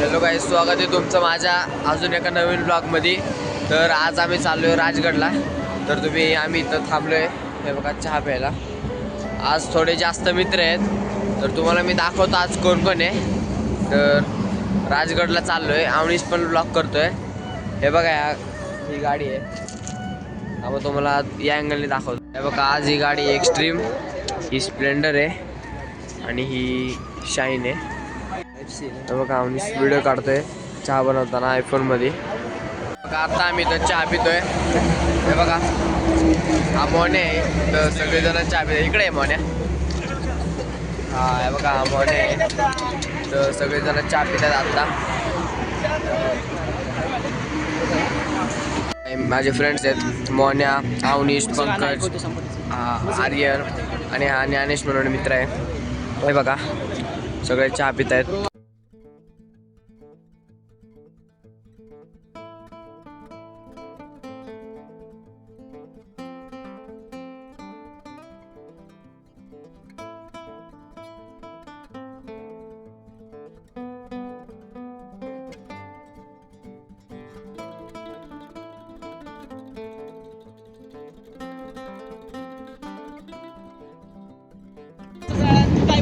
Hello काही स्वागत आहे तुमचं माझ्या अजून एका नवीन ब्लॉगमध्ये तर आज आम्ही चाललो आहे राजगडला. तर तुम्ही आम्ही इथं थांबलो आहे हे बघा चहा प्यायला. आज थोडे जास्त मित्र आहेत. तर तुम्हाला मी दाखवतो आज कोण कोण आहे. तर राजगडला चाललो आहे आवणीस पण ब्लॉक करतोय. हे बघा या ही गाडी आहे. आपण मग तुम्हाला या अँगलने दाखवतो. हे बघा आज ही गाडी एक्स्ट्रीम ही स्प्लेंडर आहे. आणि ही शाईन आहे. बघा आम्ही व्हिडिओ काढतोय. चहा बनवताना आयफोनमध्ये बघा आता आम्ही तर चहा पितोय. हे बघा. हा मोने आहे. तर सगळेजण चहा पितोय इकडे आहे मोन्या. हा हे बघा हा मोने आहे. तर सगळेजण चहा पितात आता. हे माझे फ्रेंड्स आहेत मोन्या अवनीश पंकज आर्यन आणि हा ज्ञानेश म्हणून मित्र आहे. हे बघा सगळे चहा पित आहेत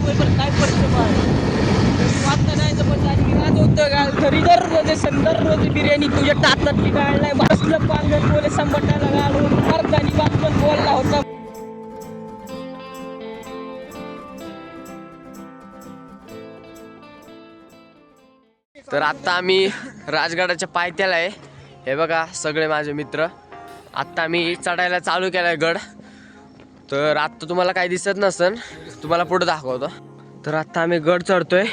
काय बोल काय पडतं वाटतं बिर्याणी. तुझ्या टाचातली काढलाय बसलं पांगण बोले संबटाला घालून अर्धानी बापन बोलला होता. तर आता आम्ही राजगडाच्या पायथ्याला आहे. हे बघा सगळे माझे मित्र. आत्ता आम्ही चढायला चालू केलाय गड. तर आत्ता तुम्हाला काही दिसत नसन तुम्हाला पुढे दाखवतो. तर आत्ता आम्ही गड चढतोय.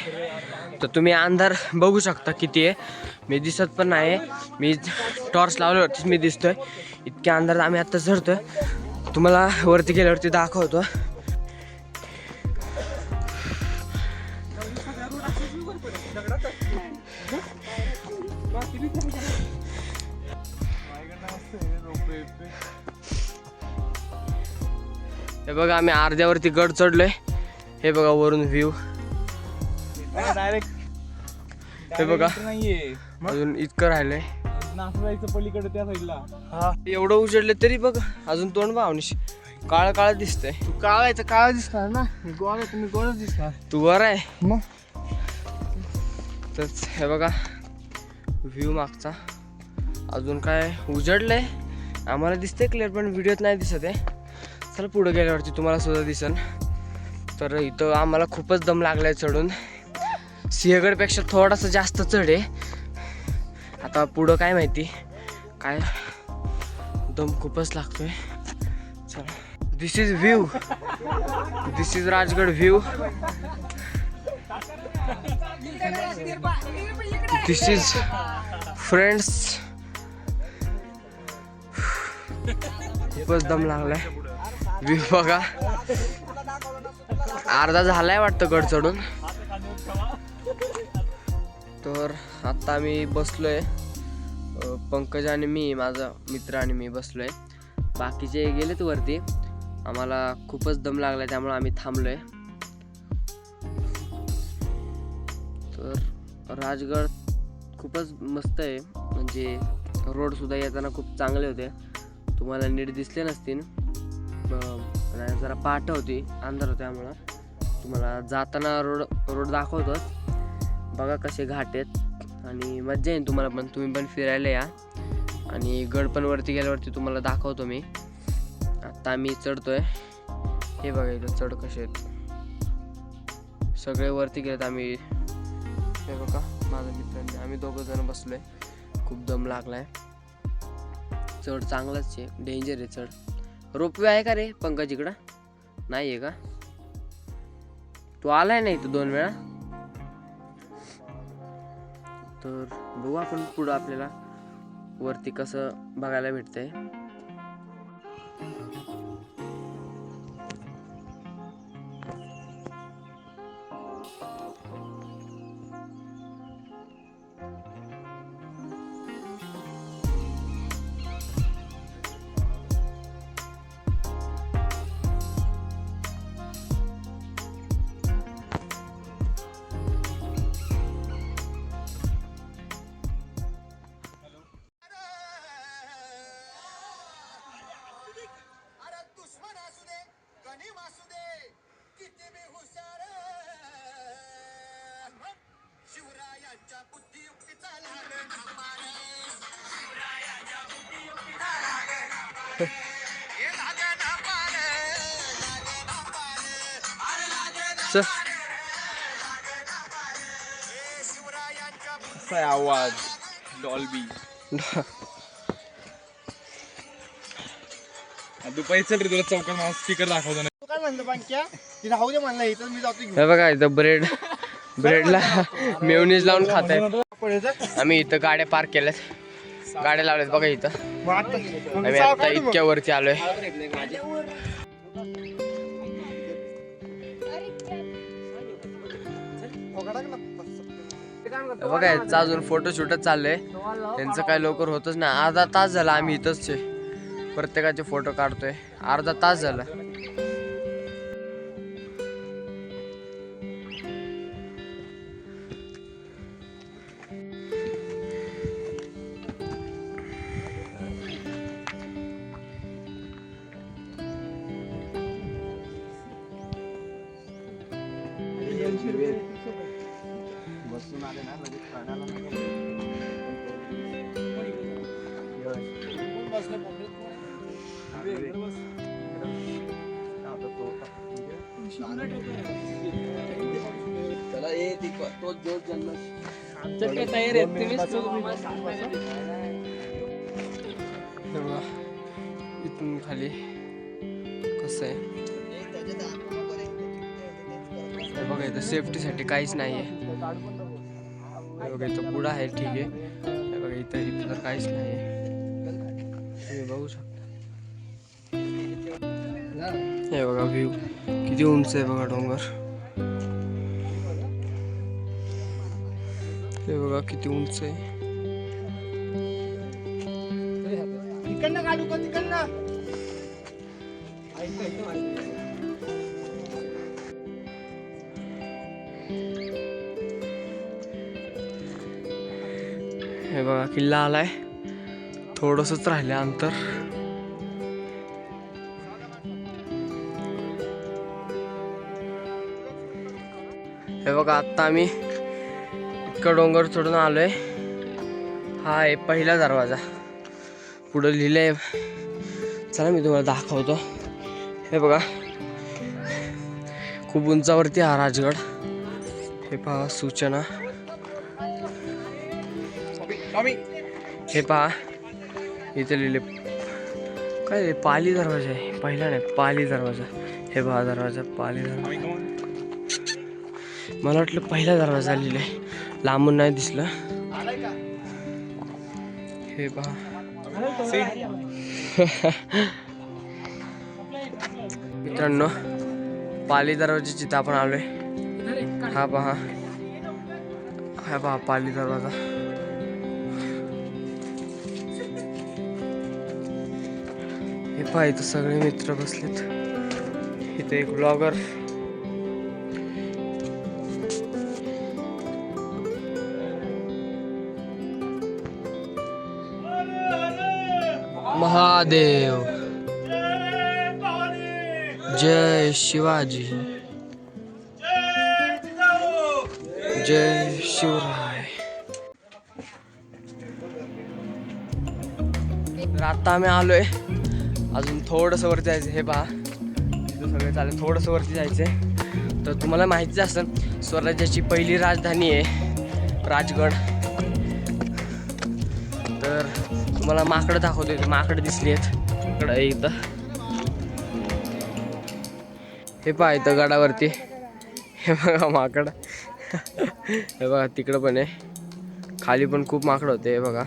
तर तुम्ही अंधार बघू शकता किती आहे. मी दिसत पण नाही मी टॉर्च लावल्यावरतीच मी दिसतोय. इतक्या अंधारात आम्ही आत्ता चढतोय. तुम्हाला वरती गेल्यावरती दाखवतो. हे बघा आम्ही अर्ध्यावरती गड चढलोय. हे बघा वरून व्ह्यू डायरेक्ट हे बघा. नाहीये. अजून इतकं राहिलंय. नासं जायचं पलीकडे त्या साईडला. एवढं उजडलं तरी बघ अजून तोंड भावनिश काळ काळ दिसतंय. तू काळायचं काळ दिसणार ना. गोळ तुम्ही गोळच दिसणार. तू वर आहे. मग? तर हे बघा व्ह्यू मागचा. अजून काय उजडलंय? आम्हाला दिसतंय क्लिअर पण व्हिडिओत नाही दिसत आहे. चला पुढं गेल्यावरती तुम्हाला सुद्धा दिसन. तर इथं आम्हाला खूपच दम लागला आहे चढून. सिंहगडपेक्षा थोडासा जास्त चढ आहे. आता पुढं काय माहिती? काय? दम खूपच लागतोय. चला. This is view this is Rajgad view this is friends खूपच दम लागलाय. व्ह्यू बघा. अर्धा झालाय वाटतं गड चढून. तर आता आम्ही बसलोय. पंकज आणि मी माझा मित्र आणि मी बसलोय. बाकीचे गेलेत वरती. आम्हाला खूपच दम लागलाय त्यामुळे आम्ही थांबलोय. तर राजगड खूपच मस्त आहे. म्हणजे रोडसुद्धा येताना खूप चांगले होते. तुम्हाला नीट दिसले नसतील. जरा पाठ होती अंधार त्यामुळं. तुम्हाला जाताना रोड रोड दाखवतोच. बघा कसे घाट आहेत. आणि मज्जा येईल तुम्हाला पण. तुम्ही पण फिरायला या. आणि गड पण वरती गेल्यावरती तुम्हाला दाखवतो मी. आत्ता आम्ही चढतोय. हे बघा इथं चढ कसे आहेत. सगळे वरती गेलेत आम्ही. हे बघा माझा मित्रांनी. आम्ही दोघं जण बसलोय. खूप दम लागलाय. चढ चांगलाच आहे. डेंजर आहे चढ. रोपवे आहे का रे पंकज इकडं? नाही आहे का? तू आलाय नाही तू दोन वेळा? तर बघू आपण पुढं आपल्याला वरती कसं बघायला भेटतंय. आहे आवाज डॉल्बी. दुपारी चल रे तुला चौकात मला स्पीकर दाखवतो ना. तू काय म्हणलं बांक्या ती राहू दे म्हणलं इथं मी जातो घेऊन. हे बघा इथं ब्रेड ब्रेडला मेवनीज लावून खात आहेत. पळायचं? आम्ही इथं गाड्या पार्क केल्यात. गाड्या लावल्यात बघा इथं. आम्ही आता. इतक्या वरती आलोय. बघा याचं अजून फोटो शूटच चाललंय. त्यांचं काय लवकर होतच नाही. अर्धा तास झाला आम्ही इथंच आहे. प्रत्येकाचे फोटो काढतोय. अर्धा तास झाला. खाली कसं आहे बघा इथं सेफ्टीसाठी काहीच नाही आहे। बघा इथं पुढं आहे ठीक आहे हे बघा, इथं इथं तर काहीच नाही आहे। तुम्ही बघू शकता। हे बघा व्ह्यू किती उंच आहे बघा डोंगर. हे बघा किती उंच आहे. तिकडनं काढू का तिकडनं? हे बघा किल्ला आलाय. थोडंसंच राहिले अंतर. हे बघा आत्ता आम्ही इतकं डोंगर चढून आलो आहे हा आहे पहिला दरवाजा. पुढं लिहिलंय. चला मी तुम्हाला दाखवतो. हे बघा. खूप उंचावरती हा राजगड. हे पहा सूचना. हे पहा. इथे लिहिले. काय पाली दरवाजा आहे. पहिला नाही पाली दरवाजा. हे पहा दरवाजा पाली दरवाजा. मला वाटलं पहिला दरवाजा लिहिलाय. लांबून नाही दिसलं. हे पहा. मित्रांनो पाली दरवाजाची जिथं आपण आलोय हा पहा. हा पहा पाली दरवाजा. हे पहा इथं सगळे मित्र बसलेत. इथे एक ब्लॉगर महादेव। जय शिवाजी। जय शिवराय। तर आता आम्ही आलोय. अजून थोडंसं वरती जायचं हे पहा. इथं सगळं चालेल थोडंसं वरती जायचं तर तुम्हाला माहितीच असेल स्वराज्याची पहिली राजधानी आहे राजगड. तुम्हाला माकडं दाखवते माकडं दिसली आहेत. इकडं एकदा हे पहा इथं गडावरती. हे बघा माकड. हे बघा तिकडं पण आहे. खाली पण खूप माकडं होते हे बघा.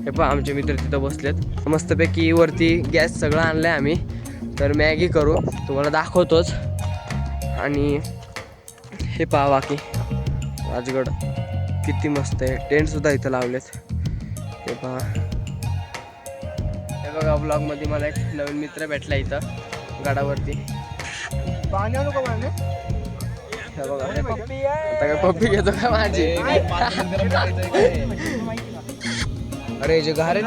हे पहा आमचे मित्र तिथं बसलेत. मस्तपैकी वरती गॅस सगळं आणलं आहे आम्ही. तर मॅगी करू. तुम्हाला दाखवतोच. आणि हे पहा बाकी. राजगड. किती मस्त आहे. टेंटसुद्धा इथं लावलेत. हे पहा. हे बघा ब्लॉगमध्ये मला एक नवीन मित्र भेटला इथं गडावरती. हे बघा काय पप्पी घेतो का माझी? अरे जे घारे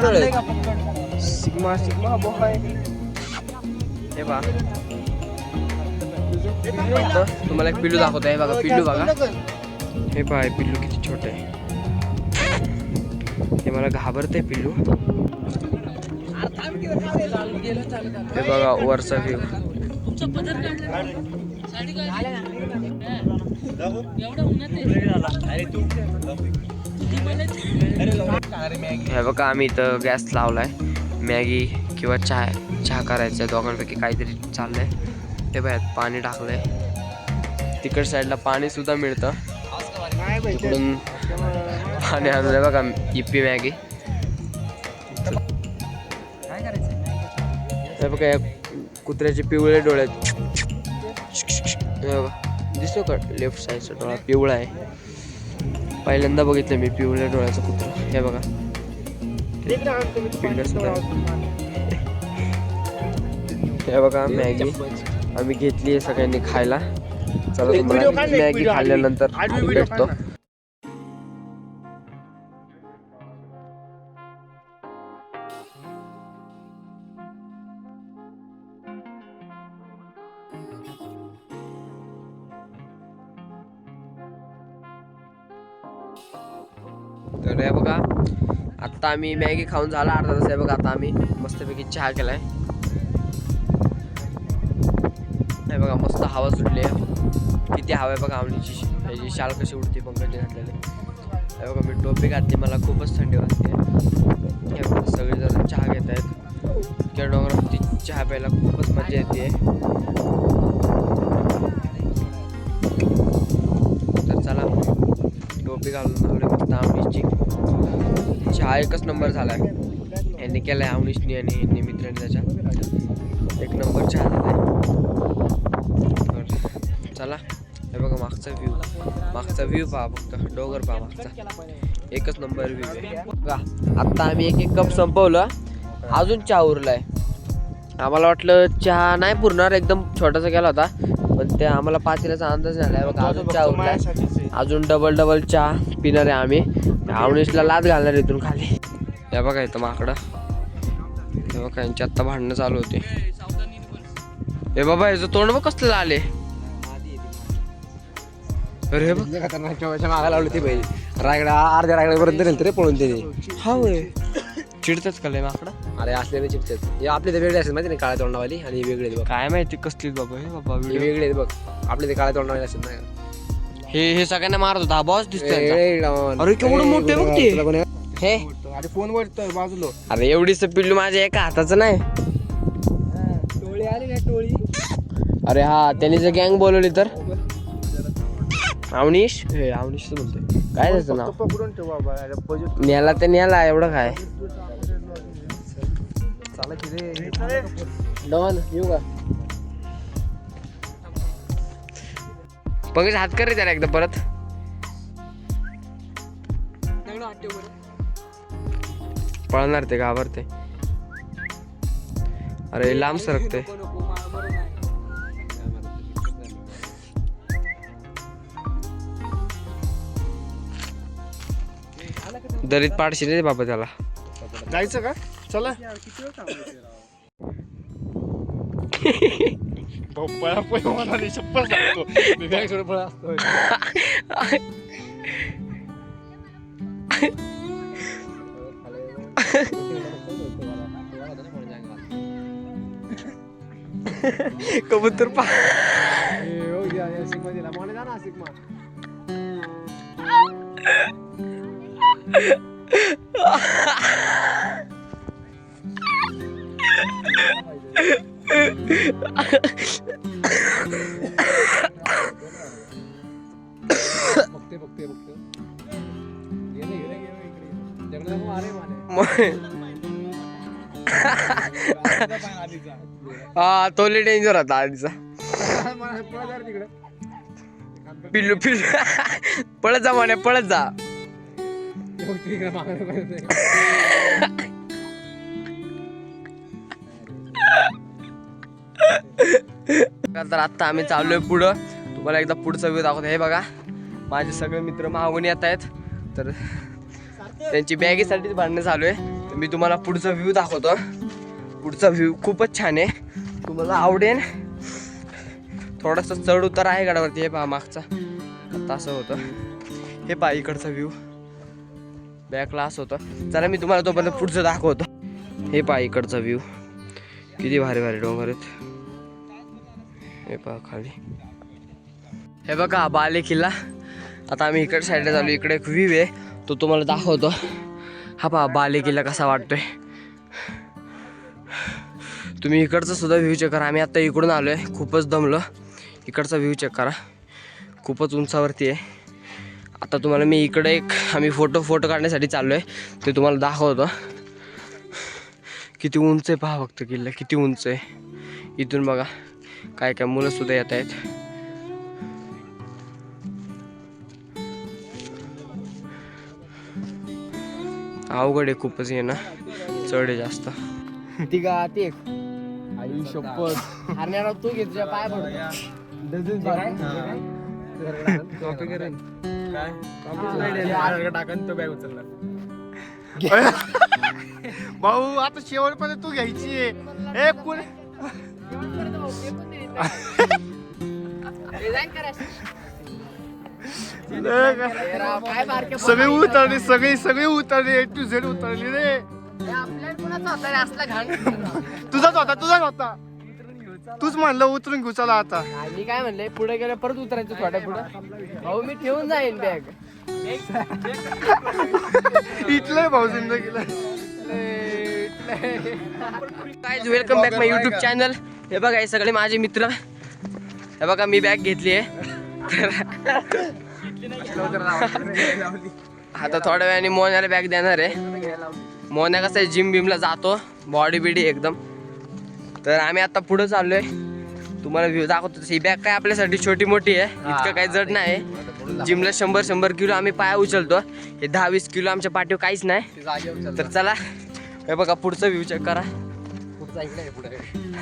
सिग्मा सिग्मा हे बा तुम्हाला एक पिल्लू दाखवतो हे बघा पिल्लू बघा. हे हे पिल्लू किती छोट आहे. हे मला घाबरतंय पिल्लू. हे बघा वरचा व्ह्यू हे बघा आम्ही इथं गॅस लावलाय. मॅगी किंवा चहा चहा करायचं आहे. दोघांपैकी काहीतरी चाललंय. हे बघा पाणी टाकलंय. तिकड साईडला पाणी सुद्धा मिळतं. तिकडून पाणी आणलंय बघा इप्पी मॅगी. हे बघा या कुत्र्याचे पिवळे डोळे. हे दिसतो का? लेफ्ट साईडचा डोळा पिवळा आहे. पहिल्यांदा बघितलं मी पिवळ्या डोळ्याचं कुत्र. हे बघा. आहे. हे बघा मॅगी. आम्ही घेतली आहे सगळ्यांनी खायला. चला तुम्हाला मॅगी खाल्ल्यानंतर भेटतो. तर हे बघा आत्ता आम्ही मॅगी खाऊन झाला अर्धा तास आहे बघा आता आम्ही मस्तपैकी चहा केलाय. हे बघा मस्त हवा सुटली आहे. किती हवा आहे बघा आवडीची ह्याची शाल कशी उडते पंकजने घातलेले. हे बघा मी टोपी घातली मला खूपच थंडी वाजते. हे बघा सगळेजण चहा घेत आहेत. किंवा डोंगरावरती चहा प्यायला खूपच मजा येते. तर चला टोपी घालून आलोय फक्त आवडीची चहा एकच नंबर झाला आहे यांनी केला आहे आवनीशनी आणि यांनी मित्रांनी त्याच्या एक नंबर चहा झाला आहे चला. बघा मागचा व्ह्यू मागचा व्ह्यू पहा फक्त. डोंगर पहा मागचा. एकच नंबर व्ह्यू आहे. बघा आत्ता आम्ही एक एक कप संपवलं. अजून चहा उरलाय. आम्हाला वाटलं चहा नाही पुरणार एकदम छोटासा केला होता. पण ते आम्हाला पातेल्याचा अंदाज झालाय. बघा अजून चहा उरलाय. अजून डबल डबल चहा पिणार आहे आम्ही. आवणीसला लाद घालणार इथून खाली. हे बघा इथं माकडं. हे बघा यांची आत्ता भांडणं चालू होते. हे बाबा याचं तोंड बघ कसलं आले अरे हे बघ. मागा लावली ती पाहिजे रायगडा अर्ध्या रायगडापर्यंत नेलं रे पळून त्याने हा वय चिडतात का लय माकडं? अरे असलेले चिपतात हे आपले ते वेगळे असतात माहिती नाही काळ्या तोंडावाली आणि हे वेगळे बघ. काय माहिती कसली बाबा हे बाबा हे व्हिडिओ वेगळे आहेत बघ. आपले ते काळ्या तोंडावाले असतात नाही हे हे सगळ्यांना मारत होता बॉस दिसतोय ए, डाऊन. अरे, केवढं ए, मोठं आहे बघ ते. तुला कोणी- हे? अरे फोन वर बाजूलो? अरे एवढीच पिल्लू माझ्या एका हाताचं नाही. टोळी आली ना टोळी. अरे हा त्यांनी जर गँग बोलवली तर? अवनीश हे अवनीश म्हणतोय. काय त्याचं नाव? पकडून ठेव बाबा अरे बजेट न्याला ते न्याला एवढं काय? चाला की रे. डॉन येऊ का? पंकज हात कर रे त्याला एकदा परत. पळणार ते घाबरते. अरे लांब सरकते दरीत पाडशी रे बाबा त्याला. जायचं का? चला. पळा पळा बघते बघते बघते. हा तो लय डेंजर होता आधीचा. पिल्लू पिल्लू. पळत जा म्हणे पळत जा. तिकडे तर आत्ता आम्ही चाललोय पुढं. तुम्हाला एकदा पुढचा व्ह्यू दाखवतो. हे बघा माझे सगळे मित्र मागून येत आहेत. तर त्यांची बॅगेसाठीच भांडणं चालू आहे. तर मी तुम्हाला पुढचा व्ह्यू दाखवतो. पुढचा व्ह्यू खूपच छान आहे. तुम्हाला आवडेल. थोडासा चढ उतार आहे गडावरती. हे पहा मागचा. आता असं होतं. हे पहा इकडचा व्ह्यू बॅकला असं होतं. चला मी तुम्हाला तोपर्यंत पुढचं दाखवतो. हे पहा इकडचा व्ह्यू किती भारी भारी डोंगर आहेत. हे पहा खाली. हे बघा बाले किल्ला. आता आम्ही इकडे साईडला चालू इकडे एक व्ह्यू आहे. तो तुम्हाला दाखवतो. हा पहा बाले किल्ला कसा वाटतोय. तुम्ही इकडचा सुद्धा व्ह्यू चेक करा. आम्ही आता इकडून आलो आहे खूपच दमलो. इकडचा व्ह्यू चेक करा. खूपच उंचावरती आहे. आता तुम्हाला मी इकडे एक आम्ही फोटो फोटो काढण्यासाठी चाललो आहे ते तुम्हाला दाखवतो. किती उंच आहे पहा फक्त किल्ला किती उंच आहे. इथून बघा काय काय मुलं सुद्धा येत आहेत. अवघड आहे खूपच येणं चढ आहे जास्त. ती का ती आई शपथ. हरण्याला तू घेत तुझ्या पाय टाकन तो बॅग उचलला. भाऊ आता शेवटपर्यंत तू घ्यायची आहे. ए कुण? सगळे उतरले सगळे सगळे उतरले टू झेड उतरले रे. तुझाच होता तुझाच होता. तूच म्हणलं उतरून घेऊ चला आता. मी काय म्हणले पुढे गेलं परत उतरायचं थोड्या पुढे. भाऊ मी ठेवून जाईन बॅग. इथलंय भाऊ जिंदगीला. काय welcome back my YouTube channel हे बघा हे सगळे माझे मित्र. हे बघा मी बॅग घेतली आहे. आता थोड्या वेळाने मोन्याला बॅग देणार आहे. मोन्या कसं आहे जिम बिमला जातो. बॉडी बिडी एकदम. तर आम्ही आता पुढे चाललोय. तुम्हाला व्ह्यू दाखवतो ही बॅग काय आपल्यासाठी छोटी मोठी आहे. इतकं काही जड नाही. जिमला शंभर शंभर किलो आम्ही पाय उचलतो. हे दहा वीस किलो आमच्या पाठीवर काहीच नाही. तर चला. हे बघा पुढचा व्ह्यू चेक करा.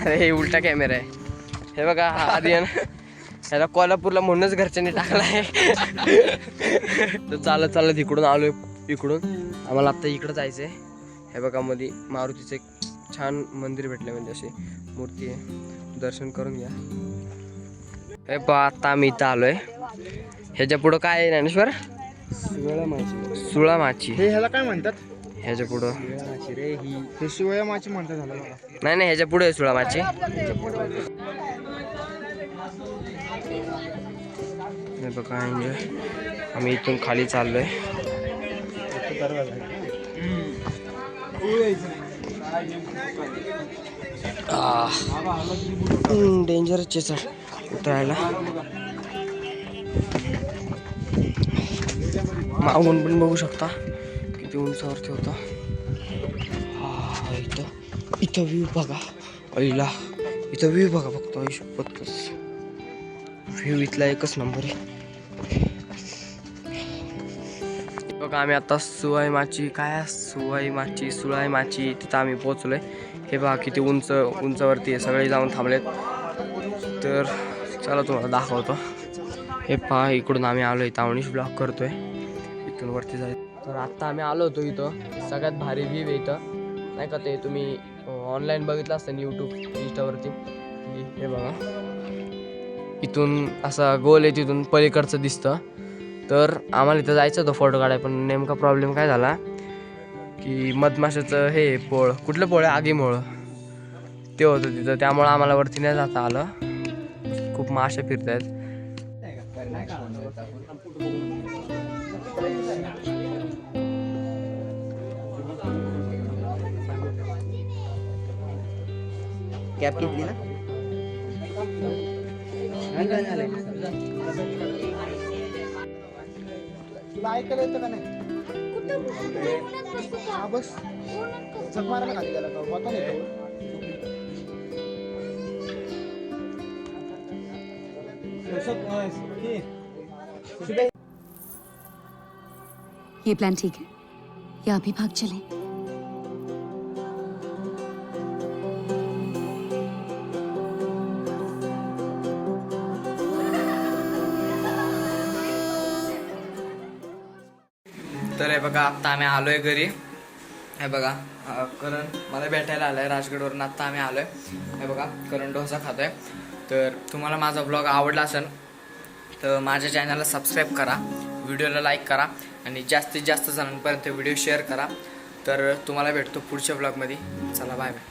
अरे हे उलटा कॅमेरा आहे. हे बघा हा आर्यन. ह्याला कोल्हापूरला म्हणूनच घरच्यांनी टाकला आहे. तर चालत चालत इकडून आलोय इकडून. आम्हाला आता इकडं जायचं आहे हे बघा मध्ये मारुतीचं एक छान मंदिर भेटलं म्हणजे अशी मूर्ती आहे. दर्शन करून घ्या. हे पहा आता आम्ही इथं आलोय. ह्याच्या पुढं काय आहे ज्ञानेश्वर? सुळा माची हे ह्याला काय म्हणतात? ह्याच्या पुढं. हे. शिवया माची म्हणतात ह्याला बघा. नाही नाही ह्याच्या पुढे सुळा माची हे बघा एन्जॉय आम्ही इथून खाली चाललोय. डेंजरच आहे सर उतरायला. मागून पण बघू शकता किती उंचावरती होता. हा इथं इथं व्ह्यू बघा. अईला इथं व्ह्यू बघा फक्त आई शपथच व्ह्यू इथला एकच नंबर आहे. बघा आम्ही आता सुवाई माची काय सुवाई माची सुळाई माची. तिथं आम्ही पोहोचलोय. हे बघा किती उंच उंचावरती आहे. सगळे जाऊन थांबलेत. तर चला तुम्हाला दाखवतो. हे पहा इकडून आम्ही आलोय तावणीश ब्लॉक करतोय. इथून वरती जायचं तर आत्ता आम्ही आलो होतो इथं. सगळ्यात भारी व्ह्यू आहे इथं. नाही का ते? तुम्ही ऑनलाईन बघितलं असतं यूट्यूब इंस्टावरती हे बघा. इथून असा गोल आहे तिथून पलीकडचं दिसतं. तर आम्हाला इथं जायचं होतं फोटो काढाय पण नेमका प्रॉब्लेम काय झाला की मधमाशाचं हे पोळ कुठलं पोळ आहे? आगीमुळं. ते होतं तिथं त्यामुळं आम्हाला वरती नाही जाता आलं. खूप माशा फिरत आहेत कॅप घेतली ना तुला ऐकायला येतं का नाही? हा बस. झक मारायला खाली होता नाही तो. ये प्लान ठीक है? या अभी भाग चले। बघा आत्ता आम्ही आलोय घरी. हे बघा करण मला भेटायला आलाय राजगडवरून. आत्ता आम्ही आलोय. हे बघा करण डोसा खातोय. तर तुम्हाला माझा ब्लॉग आवडला असेल तर माझ्या चॅनलला सबस्क्राईब करा. व्हिडिओला लाईक करा. आणि जास्तीत जास्त जणांपर्यंत व्हिडिओ शेअर करा. तर तुम्हाला भेटतो पुढच्या ब्लॉगमध्ये चला बाय बाय